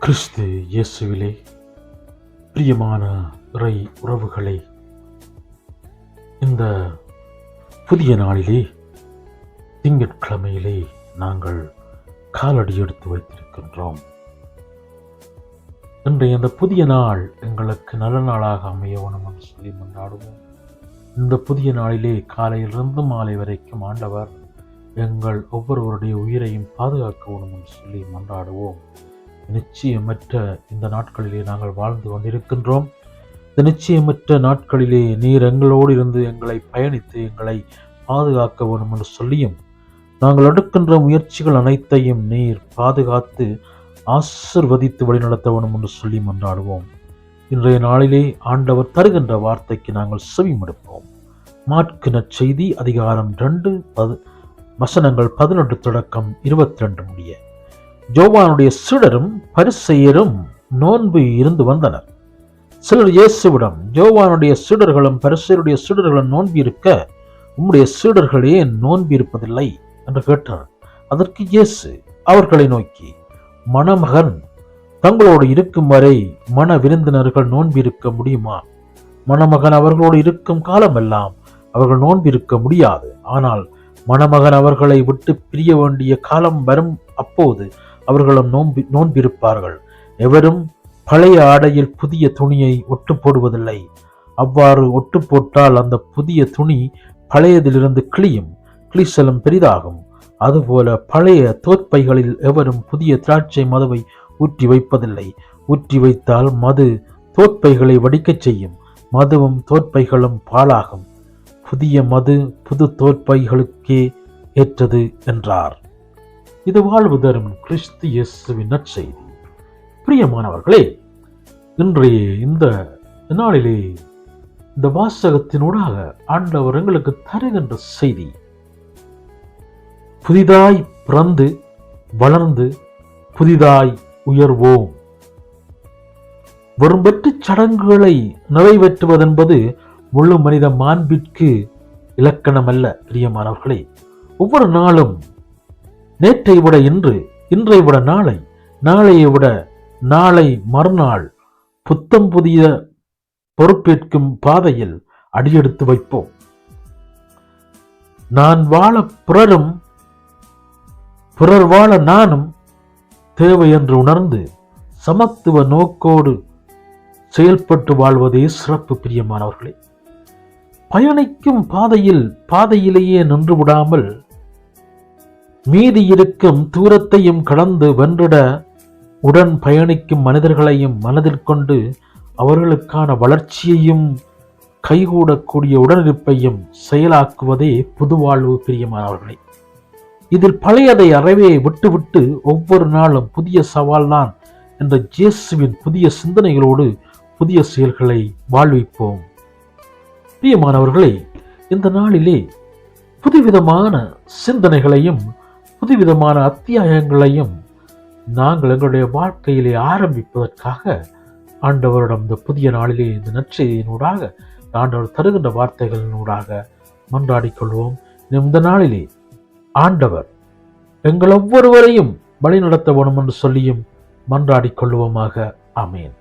கிறிஸ்து இயேசுவிலே பிரியமான இறை உறவுகளை இந்த புதிய நாளிலே திங்கட்கிழமையிலே நாங்கள் காலடி எடுத்து வைத்திருக்கின்றோம். இன்றைய இந்த புதிய நாள் எங்களுக்கு நல்ல நாளாக அமைய வேணும் என்று சொல்லி கொண்டாடுவோம் இந்த புதிய நாளிலே காலையிலிருந்து மாலை வரைக்கும் ஆண்டவர் எங்கள் ஒவ்வொருவருடைய உயிரையும் பாதுகாக்க வேணும் என்று சொல்லி மன்றாடுவோம். நிச்சயமற்ற இந்த நாட்களிலே நாங்கள் வாழ்ந்து கொண்டிருக்கின்றோம். இந்த நிச்சயமற்ற நாட்களிலே நீர் எங்களோடு இருந்து எங்களை பயணித்து எங்களை பாதுகாக்க வேண்டும் என்று சொல்லியும் நாங்கள் எடுக்கின்ற முயற்சிகள் அனைத்தையும் நீர் பாதுகாத்து ஆசிர்வதித்து வழிநடத்த வேண்டும் என்று சொல்லி மன்றாடுவோம். இன்றைய நாளிலே ஆண்டவர் தருகின்ற வார்த்தைக்கு நாங்கள் செவிமடுப்போம் மாற்கு நற்செய்தி அதிகாரம் ரெண்டு பது வசனங்கள் பதினொன்று தொடக்கம் இருபத்தி ரெண்டு முடிய. ஜோவானுடைய சீடரும் பரிசெயரும் நோன்பு இருந்து வந்தனர். சிலர் இயேசுவிடம் ஜோவானுடைய சீடர்களும் பரிசெயருடைய சீடர்களும் நோன்பு இருக்க உம்முடைய சீடர்களே நோன்பு இருப்பதில்லை என்று கேட்டார். அதற்கு இயேசு அவர்களை நோக்கி மணமகன் தங்களோடு இருக்கும் வரை மன விருந்தினர்கள் நோன்பிருக்க முடியுமா? மணமகன் அவர்களோடு இருக்கும் காலமெல்லாம் அவர்கள் நோன்பிருக்க முடியாது. ஆனால் மணமகன் அவர்களை விட்டு பிரிய வேண்டிய காலம் வரும் அப்போது அவர்களும் நோன்பி நோன்பிருப்பார்கள். எவரும் பழைய ஆடையில் புதிய துணியை ஒட்டு போடுவதில்லை. அவ்வாறு ஒட்டு போட்டால் அந்த புதிய துணி பழையதிலிருந்து கிளியும் கிளிசலும் பெரிதாகும். அதுபோல பழைய தோற்பைகளில் எவரும் புதிய திராட்சை மதுவை ஊற்றி வைப்பதில்லை. ஊற்றி வைத்தால் மது தோற்பைகளை வடிக்கச் செய்யும். மதுவும் தோற்பைகளும் பாழாகும். புதிய மது புது தோற்பைகளுக்கே ஏற்றது என்றார். இது வாழ்வு தரும் கிறிஸ்து இயேசுவின் நற்செய்தி. பிரியமானவர்களே இன்றைய இந்த நாளிலே இந்த வாசகத்தினூடாக ஆண்டவர் எங்களுக்கு தருகின்ற செய்தி புதிதாய் பிறந்து வளர்ந்து புதிதாய் உயர்வோம். வெறும் வெற்றுச் சடங்குகளை நிறைவேற்றுவதென்பது முழு மனித மாண்பிற்கு இலக்கணம் அல்ல பிரியமானவர்களே. ஒவ்வொரு நாளும் நேற்றை விட இன்று இன்றை விட நாளை நாளையை விட நாளை மறுநாள் புத்தம் புதிய பொறுப்பேற்கும் பாதையில் அடியெடுத்து வைப்போம். நான் வாழ பிறரும் பிறர் வாழ நானும் தேவை என்று உணர்ந்து சமத்துவ நோக்கோடு செயல்பட்டு வாழ்வதே சிறப்பு பிரியமானவர்களே. பயணிக்கும் பாதையில் பாதையிலேயே நின்று விடாமல் மீதி இருக்கும் தூரத்தையும் கடந்து வென்றிட உடன் பயணிக்கும் மனிதர்களையும் மனதில் கொண்டு அவர்களுக்கான வளர்ச்சியையும் கைகூடக்கூடிய உடனிருப்பையும் செயலாக்குவதே புதுவாழ்வு பிரியமானவர்களே இதில் பழையதை அறவே விட்டுவிட்டு ஒவ்வொரு நாளும் புதிய சவால்தான் என்ற ஜேசுவின் புதிய சிந்தனைகளோடு புதிய செயல்களை வாழ்விப்போம். பிரியமானவர்களே இந்த நாளிலே புதுவிதமான சிந்தனைகளையும் புதுவிதமான அத்தியாயங்களையும் நாங்கள் எங்களுடைய வாழ்க்கையிலே ஆரம்பிப்பதற்காக ஆண்டவரிடம் இந்த புதிய நாளிலே இந்த நற்செய்தியினூடாக ஆண்டவர் தருகின்ற வார்த்தைகளினூடாக மன்றாடிக் கொள்வோம். இந்த நாளிலே ஆண்டவர் எங்கள் ஒவ்வொருவரையும் வழி நடத்த வேணும் என்று சொல்லியும் மன்றாடிக் கொள்வோமாக. ஆமேன்.